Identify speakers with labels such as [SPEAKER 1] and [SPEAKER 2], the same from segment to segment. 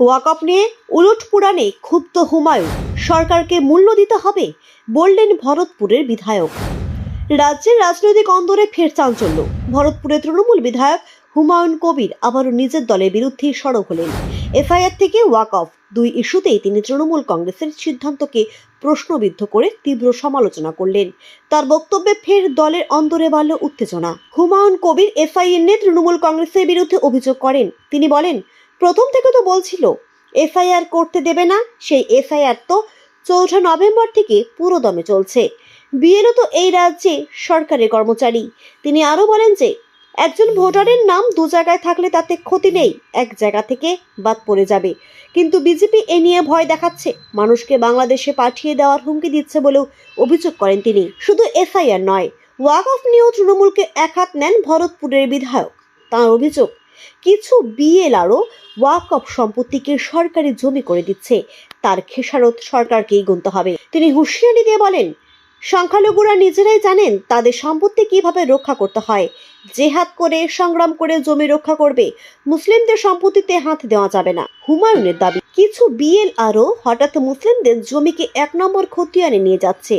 [SPEAKER 1] ওয়াকআপ নিয়ে উলট পুরাণে ক্ষুব্ধ হুমায়ুন সরকারকে মূল্য দিতে হবে বললেন ভরতপুরের বিধায়ক। রাজ্যের রাজনৈতিক অন্দরে ফের চাঞ্চল্য। ভরতপুরের তৃণমূল বিধায়ক হুমায়ুন কবির আবারও নিজের দলের বিরুদ্ধে সরব হলেন। এফআইআর থেকে ওয়াক অফ দুই ইস্যুতেই তিনি তৃণমূল কংগ্রেসের সিদ্ধান্তকে প্রশ্নবিদ্ধ করে তীব্র সমালোচনা করলেন। তার বক্তব্যে ফের দলের অন্দরে বাড়ল উত্তেজনা। হুমায়ুন কবির এফআইএর নিয়ে তৃণমূল কংগ্রেসের বিরুদ্ধে অভিযোগ করেন। তিনি বলেন প্রথম থেকে তো বলছিল, এফআইআর করতে দেবে না, সেই এফআইআর তো চৌঠা নভেম্বর থেকে পুরো দমে চলছে। বিএলও তো এই রাজ্যে সরকারি কর্মচারী। তিনি আরও বলেন যে, একজন ভোটারের নাম দু জায়গায় থাকলে তাতে ক্ষতি নেই, এক জায়গা থেকে বাদ পড়ে যাবে। কিন্তু বিজেপি এ নিয়ে ভয় দেখাচ্ছে, মানুষকে বাংলাদেশে পাঠিয়ে দেওয়ার হুমকি দিচ্ছে বলেও অভিযোগ করেন তিনি। শুধু এফআইআর নয়, ওয়াক অফ নিয়েও তৃণমূলকে এক হাত নেন ভরতপুরের বিধায়ক। তাঁর অভিযোগ কিছু বিএলআরও ওয়াক অফ সম্পত্তিকে সরকারি জমি করে দিচ্ছে। তার খেসারত সরকারকেই গুনতে হবে। তিনি হুঁশিয়ারি দিয়ে বলেন সংখ্যালঘুরা নিজেরাই জানেন তাদের সম্পত্তি কীভাবে রক্ষা করতে হয়। জেহাদ করে, সংগ্রাম করে জমি রক্ষা করবে। মুসলিমদের সম্পত্তিতে হাত দেওয়া যাবে না। হুমায়ুনের দাবি, কিছু বিএল আরও হঠাৎ মুসলিমদের জমিকে এক নম্বর খতিয়ানে নিয়ে যাচ্ছে।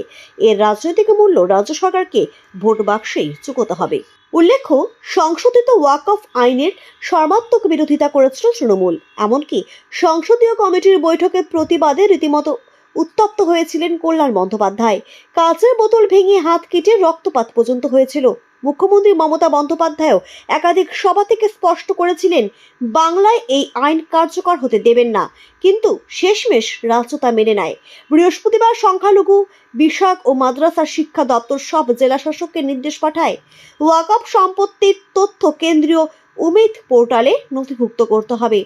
[SPEAKER 1] এর রাজনৈতিক মূল্য রাজ্য সরকারকে ভোট বাক্সেই চুকোতে হবে। উল্লেখ্য, সংশোধিত ওয়াক অফ আইনের সর্বাত্মক বিরোধিতা করেছিল তৃণমূল। এমনকি সংসদীয় কমিটির বৈঠকের প্রতিবাদে রীতিমতো উত্তপ্ত হয়েছিলেন কল্যাণ বন্দ্যোপাধ্যায়। কাচের বোতল ভেঙে হাত কেটে রক্তপাত পর্যন্ত হয়েছিল। মুখ্যমন্ত্রী মমতা বন্দ্যোপাধ্যায়ও একাধিক সভা থেকে স্পষ্ট করেছিলেন, বাংলায় এই আইন কার্যকর হতে দেবেন না। কিন্তু শেষমেশ রাজ্য তা মেনে নেয়। বৃহস্পতিবার সংখ্যালঘু বিষয়ক ও মাদ্রাসা শিক্ষা দপ্তর সব জেলা শাসককে নির্দেশ পাঠায়। ওয়াকফ সম্পত্তির তথ্য কেন্দ্রীয় উমিদ পোর্টালে নথিভুক্ত করতে হবে।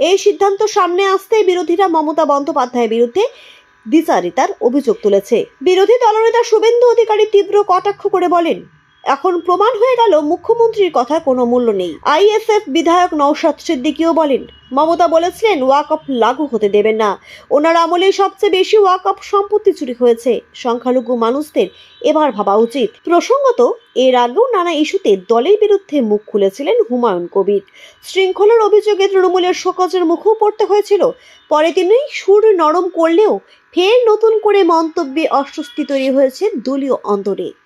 [SPEAKER 1] এই সিদ্ধান্ত সামনে আসতেই বিরোধীরা মমতা বন্দ্যোপাধ্যায়ের বিরুদ্ধে দ্বিচারিতার অভিযোগ তুলেছে। বিরোধী দলনেতা শুভেন্দু অধিকারী তীব্র কটাক্ষ করে বলেন এখন প্রমাণ হয়ে গেল মুখ্যমন্ত্রীর কথা কোনো মূল্য নেই। আইএসএফ বিধায়ক নৌশাদ সিদ্দিকিও বলেন, মমতা বলেছিলেন ওয়াকআপ লাগু হতে দেবেন না। ওনার আমলে সবচেয়ে বেশি ওয়াকআপ সম্পত্তি চুরি হয়েছে। সংখ্যালঘু মানুষদের এবার ভাবা উচিত। প্রসঙ্গত, এর আগেও নানা ইস্যুতে দলের বিরুদ্ধে মুখ খুলেছিলেন হুমায়ুন কবির। শৃঙ্খলার অভিযোগে তৃণমূলের শোকজের মুখেও পড়তে হয়েছিল। পরে তিনি সুর নরম করলেও ফের নতুন করে মন্তব্যে অস্বস্তি তৈরি হয়েছে দলীয় অন্তরে